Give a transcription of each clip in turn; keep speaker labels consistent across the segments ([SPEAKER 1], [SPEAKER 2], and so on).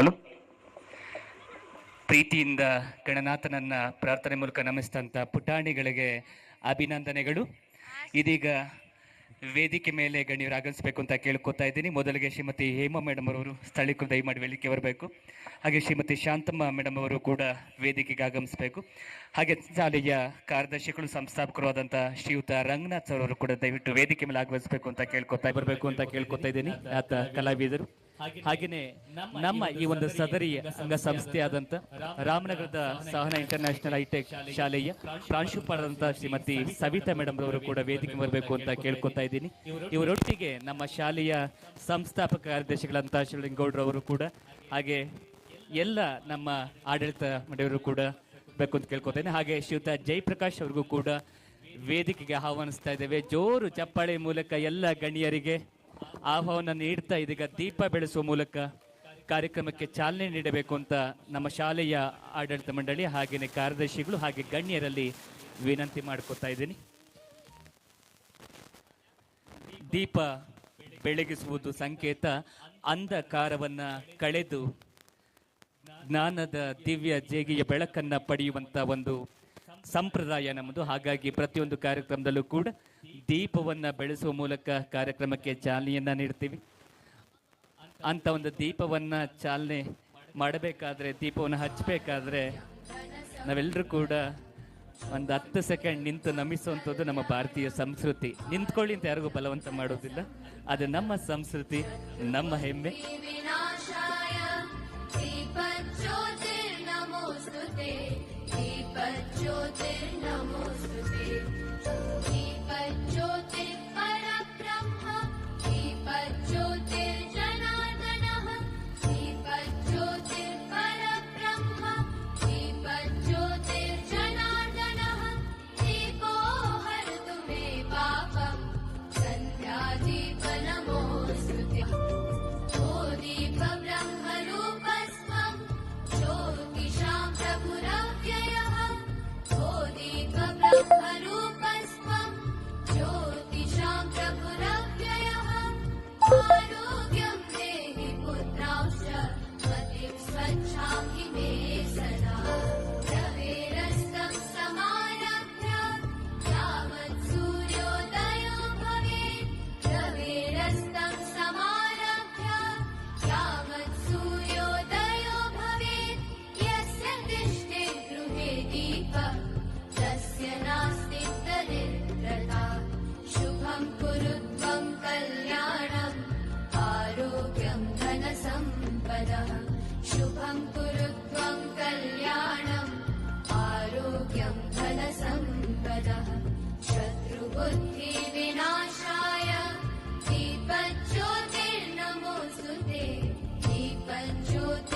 [SPEAKER 1] Hello. ಪ್ರೀತಿಯಿಂದ ಗಣನಾಥನನ್ನ ಪ್ರಾರ್ಥನೆ ಮೂಲಕ ನಮಿಸಿದಂಥ ಪುಟಾಣಿಗಳಿಗೆ ಅಭಿನಂದನೆಗಳು. ಇದೀಗ ವೇದಿಕೆ ಮೇಲೆ ಗಣ್ಯರು ಆಗಮಿಸಬೇಕು ಅಂತ ಕೇಳ್ಕೊತಾ ಇದ್ದೀನಿ. ಮೊದಲಿಗೆ ಶ್ರೀಮತಿ ಹೇಮಾ ಮೇಡಮ್ ಅವರು ಸ್ಥಳೀಕರು ದಯಮಾಡಿ ವೇದಿಕೆ ಬರಬೇಕು. ಹಾಗೆ ಶ್ರೀಮತಿ ಶಾಂತಮ್ಮ ಮೇಡಮ್ ಅವರು ಕೂಡ ವೇದಿಕೆಗೆ ಆಗಮಿಸಬೇಕು. ಹಾಗೆ ಶಾಲೆಯ ಕಾರ್ಯದರ್ಶಿಗಳು, ಸಂಸ್ಥಾಪಕರು ಆದಂಥ ಶ್ರೀಯುತ ರಂಗನಾಥ್ ಅವರು ಕೂಡ ದಯವಿಟ್ಟು ವೇದಿಕೆ ಮೇಲೆ ಆಗಮಿಸಬೇಕು ಅಂತ ಕೇಳ್ಕೊತಾ ಬರಬೇಕು ಅಂತ ಕೇಳ್ಕೊತಾ ಇದ್ದೀನಿ. ಆತ ಕಲಾವಿದರು. ಹಾಗೆಯೇ ನಮ್ಮ ಈ ಒಂದು ಸದರಿ ಅಂಗ ಸಂಸ್ಥೆಯಾದಂಥ ರಾಮನಗರದ ಸಹನ ಇಂಟರ್ನ್ಯಾಷನಲ್ ಹೈಟೆಕ್ ಶಾಲೆಯ ಪ್ರಾಂಶುಪಾಲರಂತ ಶ್ರೀಮತಿ ಸವಿತಾ ಮೇಡಮ್ ಅವರು ಕೂಡ ವೇದಿಕೆ ಬರಬೇಕು ಅಂತ ಕೇಳ್ಕೊತಾ ಇದ್ದೀನಿ. ಇವರೊಟ್ಟಿಗೆ ನಮ್ಮ ಶಾಲೆಯ ಸಂಸ್ಥಾಪಕ ಕಾರ್ಯದರ್ಶಿಗಳಂತ ಶಿವಲಿಂಗೌಡ್ರವರು ಕೂಡ ಹಾಗೆ ಎಲ್ಲ ನಮ್ಮ ಆಡಳಿತ ಮಂಡಳಿಯವರು ಕೂಡ ಬೇಕು ಅಂತ ಕೇಳ್ಕೊತೇನೆ ಹಾಗೆ ಶ್ರೀಯುತ ಜಯಪ್ರಕಾಶ್ ಅವ್ರಿಗೂ ಕೂಡ ವೇದಿಕೆಗೆ ಆಹ್ವಾನಿಸ್ತಾ ಇದ್ದೇವೆ. ಜೋರು ಚಪ್ಪಾಳೆ ಮೂಲಕ ಎಲ್ಲ ಗಣ್ಯರಿಗೆ ಆಹ್ವಾನ ನೀಡ್ತಾ ಇದೀಗ ದೀಪ ಬೆಳೆಸುವ ಮೂಲಕ ಕಾರ್ಯಕ್ರಮಕ್ಕೆ ಚಾಲನೆ ನೀಡಬೇಕು ಅಂತ ನಮ್ಮ ಶಾಲೆಯ ಆಡಳಿತ ಮಂಡಳಿ ಹಾಗೇನೆ ಕಾರ್ಯದರ್ಶಿಗಳು ಹಾಗೆ ಗಣ್ಯರಲ್ಲಿ ವಿನಂತಿ ಮಾಡ್ಕೊತಾ ಇದ್ದೀನಿ. ದೀಪ ಬೆಳಗಿಸುವುದು ಸಂಕೇತ. ಅಂಧಕಾರವನ್ನ ಕಳೆದು ಜ್ಞಾನದ ದಿವ್ಯ ಜೇಗಿಯ ಬೆಳಕನ್ನ ಪಡೆಯುವಂತ ಒಂದು ಸಂಪ್ರದಾಯ ನಮ್ಮದು. ಹಾಗಾಗಿ ಪ್ರತಿಯೊಂದು ಕಾರ್ಯಕ್ರಮದಲ್ಲೂ ಕೂಡ ದೀಪವನ್ನ ಬೆಳೆಸುವ ಮೂಲಕ ಕಾರ್ಯಕ್ರಮಕ್ಕೆ ಚಾಲನೆಯನ್ನ ನೀಡ್ತೀವಿ. ಅಂತ ಒಂದು ದೀಪವನ್ನ ಚಾಲನೆ ಮಾಡಬೇಕಾದ್ರೆ, ದೀಪವನ್ನು ಹಚ್ಚಬೇಕಾದ್ರೆ ನಾವೆಲ್ಲರೂ ಕೂಡ ಒಂದು ಹತ್ತು ಸೆಕೆಂಡ್ ನಿಂತು ನಮಿಸುವಂಥದ್ದು ನಮ್ಮ ಭಾರತೀಯ ಸಂಸ್ಕೃತಿ. ನಿಂತ್ಕೊಳ್ಳಿ ಅಂತ ಯಾರಿಗೂ ಬಲವಂತ ಮಾಡೋದಿಲ್ಲ. ಅದು ನಮ್ಮ ಸಂಸ್ಕೃತಿ, ನಮ್ಮ ಹೆಮ್ಮೆ.
[SPEAKER 2] शत्रुबुद्धिविनाशाय दीपज्योतिर्नमोऽस्तु ते दीपज्योतिर्नमोऽस्तु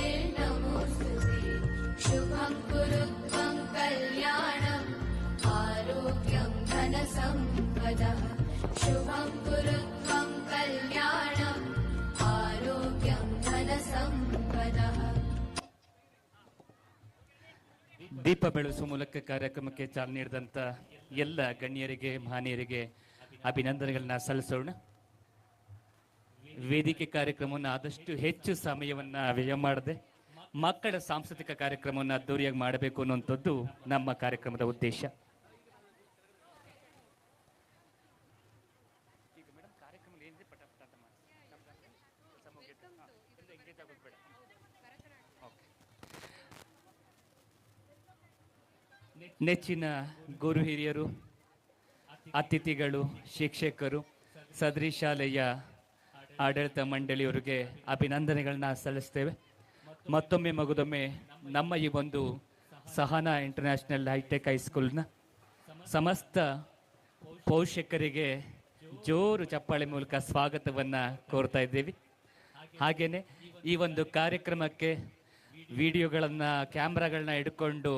[SPEAKER 2] ते शुभं कुरु त्वं कल्याणम् आरोग्यं धनसम्पदः। शुभं कुरु
[SPEAKER 1] ದೀಪ ಬೆಳೆಸುವ ಮೂಲಕ ಕಾರ್ಯಕ್ರಮಕ್ಕೆ ಚಾಲನೆ ನೀಡಿದಂಥ ಎಲ್ಲ ಗಣ್ಯರಿಗೆ, ಮಹನೀಯರಿಗೆ ಅಭಿನಂದನೆಗಳನ್ನ ಸಲ್ಲಿಸೋಣ. ವೇದಿಕೆ ಕಾರ್ಯಕ್ರಮವನ್ನು ಆದಷ್ಟು ಹೆಚ್ಚು ಸಮಯವನ್ನ ವ್ಯಯ ಮಾಡದೆ, ಮಕ್ಕಳ ಸಾಂಸ್ಕೃತಿಕ ಕಾರ್ಯಕ್ರಮವನ್ನು ಅದ್ದೂರಿಯಾಗಿ ಮಾಡಬೇಕು ಅನ್ನುವಂಥದ್ದು ನಮ್ಮ ಕಾರ್ಯಕ್ರಮದ ಉದ್ದೇಶ. ನೆಚ್ಚಿನ ಗುರು ಹಿರಿಯರು, ಅತಿಥಿಗಳು, ಶಿಕ್ಷಕರು, ಸದರಿ ಶಾಲೆಯ ಆಡಳಿತ ಮಂಡಳಿಯವರಿಗೆ ಅಭಿನಂದನೆಗಳನ್ನ ಸಲ್ಲಿಸ್ತೇವೆ. ಮತ್ತೊಮ್ಮೆ ಮಗುದೊಮ್ಮೆ ನಮ್ಮ ಈ ಒಂದು ಸಹನಾ ಇಂಟರ್ನ್ಯಾಷನಲ್ ಹೈಟೆಕ್ ಹೈಸ್ಕೂಲ್ನ ಸಮಸ್ತ ಪೋಷಕರಿಗೆ ಜೋರು ಚಪ್ಪಾಳೆ ಮೂಲಕ ಸ್ವಾಗತವನ್ನು ಕೋರ್ತಾ ಇದ್ದೇವೆ. ಹಾಗೆಯೇ ಈ ಒಂದು ಕಾರ್ಯಕ್ರಮಕ್ಕೆ ವಿಡಿಯೋಗಳನ್ನು, ಕ್ಯಾಮ್ರಾಗಳನ್ನ ಹಿಡ್ಕೊಂಡು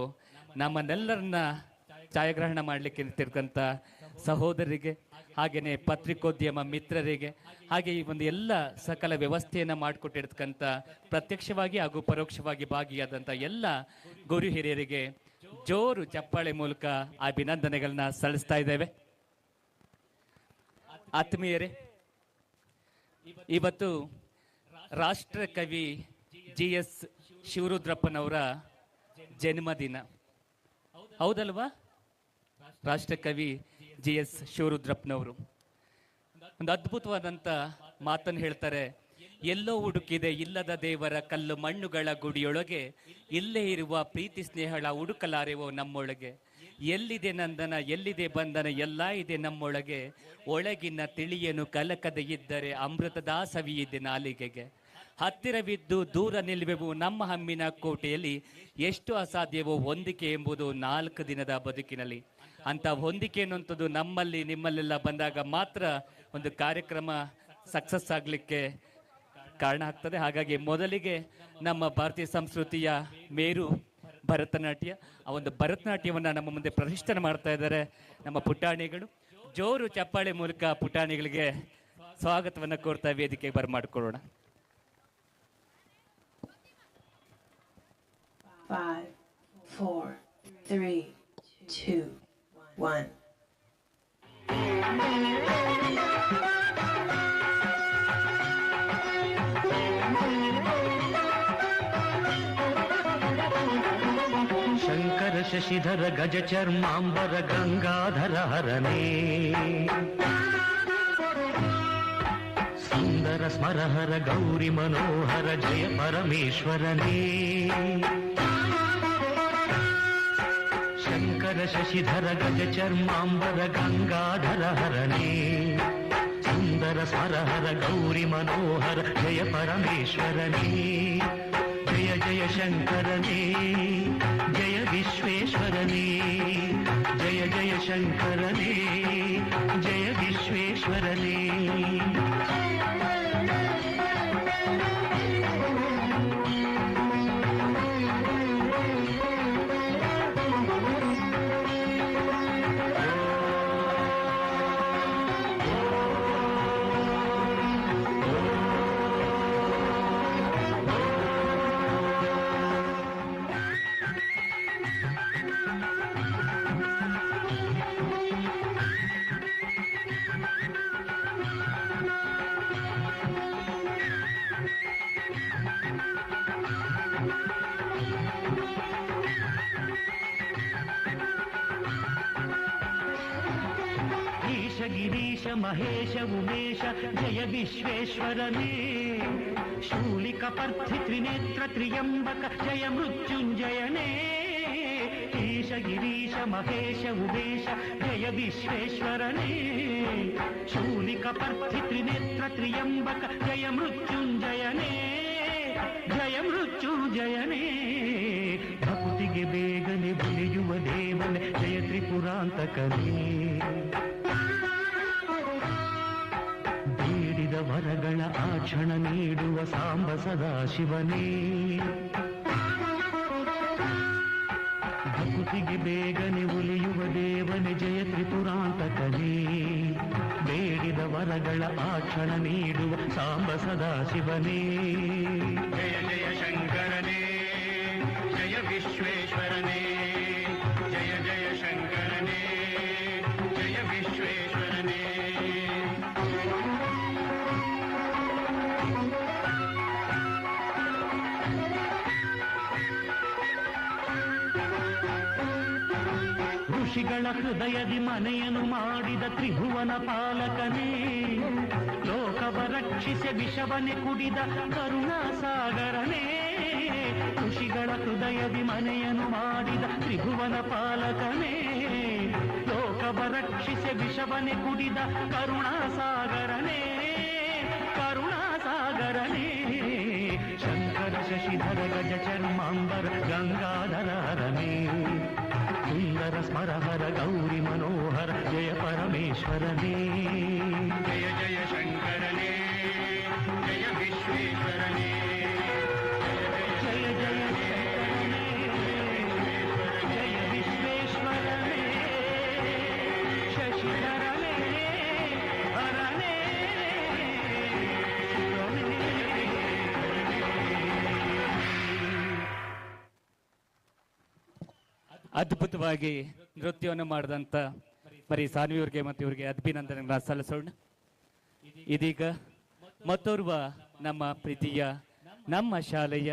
[SPEAKER 1] ನಮ್ಮನ್ನೆಲ್ಲರನ್ನ ಛಾಯಾಗ್ರಹಣ ಮಾಡಲಿಕ್ಕೆ ನಿಂತಿರ್ತಕ್ಕಂಥ ಸಹೋದರರಿಗೆ ಹಾಗೆಯೇ ಪತ್ರಿಕೋದ್ಯಮ ಮಿತ್ರರಿಗೆ, ಹಾಗೆ ಈ ಒಂದು ಎಲ್ಲ ಸಕಲ ವ್ಯವಸ್ಥೆಯನ್ನು ಮಾಡಿಕೊಟ್ಟಿರ್ತಕ್ಕಂಥ ಪ್ರತ್ಯಕ್ಷವಾಗಿ ಹಾಗೂ ಪರೋಕ್ಷವಾಗಿ ಭಾಗಿಯಾದಂಥ ಎಲ್ಲ ಗುರು ಹಿರಿಯರಿಗೆ ಜೋರು ಚಪ್ಪಾಳೆ ಮೂಲಕ ಅಭಿನಂದನೆಗಳನ್ನ ಸಲ್ಲಿಸ್ತಾ ಇದ್ದೇವೆ. ಆತ್ಮೀಯರೇ, ಇವತ್ತು ರಾಷ್ಟ್ರ ಕವಿ ಜಿ ಎಸ್ ಶಿವರುದ್ರಪ್ಪನವರ ಜನ್ಮದಿನ. ಹೌದಲ್ವಾ? ರಾಷ್ಟ್ರಕವಿ ಜಿ ಎಸ್ ಶಿವರುದ್ರಪ್ಪನವರು. ಒಂದು ಅದ್ಭುತವಾದಂಥ ಮಾತನ್ನು ಹೇಳ್ತಾರೆ, ಎಲ್ಲೋ ಹುಡುಕಿದೆ ಇಲ್ಲದ ದೇವರ ಕಲ್ಲು ಮಣ್ಣುಗಳ ಗುಡಿಯೊಳಗೆ, ಇಲ್ಲೇ ಇರುವ ಪ್ರೀತಿ ಸ್ನೇಹಳ ಹುಡುಕಲಾರೆವೋ ನಮ್ಮೊಳಗೆ. ಎಲ್ಲಿದೆ ನಂದನ, ಎಲ್ಲಿದೆ ಬಂಧನ ಎಲ್ಲ ಇದೆ ನಮ್ಮೊಳಗೆ. ಒಳಗಿನ ತಿಳಿಯನು ಕಲಕದೆ ಇದ್ದರೆ ಸವಿಯಿದೆ ನಾಲಿಗೆಗೆ. ಹತ್ತಿರವಿದ್ದು ದೂರ ನಿಲ್ಲುವೆವು ನಮ್ಮ ಹಮ್ಮಿನ ಕೋಟೆಯಲ್ಲಿ ಎಷ್ಟು ಅಸಾಧ್ಯವೋ ಹೊಂದಿಕೆ ಎಂಬುದು ನಾಲ್ಕು ದಿನದ ಬದುಕಿನಲ್ಲಿ. ಅಂತ ಹೊಂದಿಕೆ ಅನ್ನುವಂಥದ್ದು ನಮ್ಮಲ್ಲಿ ನಿಮ್ಮಲ್ಲೆಲ್ಲ ಬಂದಾಗ ಮಾತ್ರ ಒಂದು ಕಾರ್ಯಕ್ರಮ ಸಕ್ಸಸ್ ಆಗಲಿಕ್ಕೆ ಕಾರಣ ಆಗ್ತದೆ. ಹಾಗಾಗಿ ಮೊದಲಿಗೆ ನಮ್ಮ ಭಾರತೀಯ ಸಂಸ್ಕೃತಿಯ ಮೇರು ಭರತನಾಟ್ಯ, ಆ ಒಂದು ಭರತನಾಟ್ಯವನ್ನು ನಮ್ಮ ಮುಂದೆ ಪ್ರತಿಷ್ಠಾನ ಮಾಡ್ತಾ ಇದ್ದಾರೆ ನಮ್ಮ ಪುಟಾಣಿಗಳು. ಜೋರು ಚಪ್ಪಾಳೆ ಮೂಲಕ ಪುಟಾಣಿಗಳಿಗೆ ಸ್ವಾಗತವನ್ನು ಕೋರ್ತಾ ವೇದಿಕೆಗೆ ಬರಮಾಡ್ಕೊಳ್ಳೋಣ.
[SPEAKER 3] Five, four, three, two, one.
[SPEAKER 4] Shankara Shashidhara ಗಜ ಚರ್ಮಾಂಬರ ಗಂಗಾಧರ ಹರನೇ ಸುಂದರ ಸ್ಮರಹರ ಗೌರಿ ಮನೋಹರ ಜಯ ಪರಮೇಶ್ವರನೇ ಶಂಕರ ಶಶಿಧರ ಗಜ ಚರ್ಮಾಂಬರ ಗಂಗಾಧರ ಹರನೇ ಸುಂದರ ಸ್ಮರಹರ ಗೌರಿ ಮನೋಹರ ಜಯ ಪರಮೇಶ್ವರನೇ ಜಯ ಜಯ ಶಂಕರನೇ ಈಶ ಗಿರೀಶ ಮಹೇಶ ಉಮೇಶ ಜಯ ವಿಶ್ವೇಶ್ವರನೇ ಶೂಲಿಕ ಪರ್ಥಿ ತ್ರಿನೇತ್ರ ತ್ರಿಯಂಬಕ ಜಯ ಮೃತ್ಯುಂಜಯನೇ ಈಶ ಗಿರೀಶ ಮಹೇಶ ಉಮೇಶ ಜಯ ವಿಶ್ವೇಶ್ವರನೇ ಶೂಲಿಕ ಪರ್ಥಿ ತ್ರಿನೇತ್ರ ತ್ರಿಯಂಬಕ ಜಯ ಮೃತ್ಯುಂಜಯನೇ ಜಯ ಮೃತ್ಯುಂಜಯನೇ ಭಕ್ತಿಗೆ ಬೇಗನೆ ಬಲಿಯುವ ದೇವನೇ ಜಯ ತ್ರಿಪುರಾಂತಕನೇ ವರಗಳ ಆಕ್ಷಣ ನೀಡುವ ಸಾಂಬ ಸದಾ ಶಿವನೇ. ಭಕ್ತಿಗೆ ಬೇಗನೆ ಉಲಿಯುವ ದೇವನೆ, ಜಯ ತ್ರಿಪುರಾಂತಕನೇ ಬೇಡಿದ ವರಗಳ ಆಕ್ಷಣ ನೀಡುವ ಸಾಂಬ ಸದಾ ಶಿವನೇ. ಜಯ ಜಯ ಶಂಕರನೇ, ಜಯ ವಿಶ್ವೇಶ್ವರನೇ. ಋಷಿಗಳ ಹೃದಯದಿ ಮನೆಯನ್ನು ಮಾಡಿದ ತ್ರಿಭುವನ ಪಾಲಕನೇ. ಲೋಕವ ರಕ್ಷಿಸಿ ವಿಷವನೆ ಕುಡಿದ ಕರುಣಾ ಸಾಗರನೇ ಋಷಿಗಳ ಹೃದಯದಿ ಮನೆಯನ್ನು ಮಾಡಿದ ತ್ರಿಭುವನ ಪಾಲಕನೇ. ಲೋಕವ ರಕ್ಷಿಸಿ ವಿಷವನೆ ಕುಡಿದ ಕರುಣಾ ಸಾಗರನೇ ಕರುಣಾ ಸಾಗರನೇ ಶಂಕರ ಶಶಿಧರ ಗಜ ಚರ್ಮಾಂಬರ ಗಂಗಾಧರನೇ ಸುಂದರ ಸ್ಮರಹರ ಗೌರಿ ಮನೋಹರ ಜಯ ಪರಮೇಶ್ವರನೇ ಜಯ ಜಯ ಶಂಕರನೇ ಜಯ ವಿಶ್ವೇಶ್ವರನೇ ಜಯ
[SPEAKER 1] ಅದ್ಭುತವಾಗಿ ನೃತ್ಯವನ್ನು ಮಾಡಿದಂಥ ಬರೀ ಸಾನ್ವಿಯವ್ರಿಗೆ ಮತ್ತು ಇವರಿಗೆ ಅಭಿನಂದನೆಗಳನ್ನ ಸಲ್ಲಿಸೋಣ. ಇದೀಗ ಮತ್ತೋರ್ವ ನಮ್ಮ ಪ್ರೀತಿಯ ನಮ್ಮ ಶಾಲೆಯ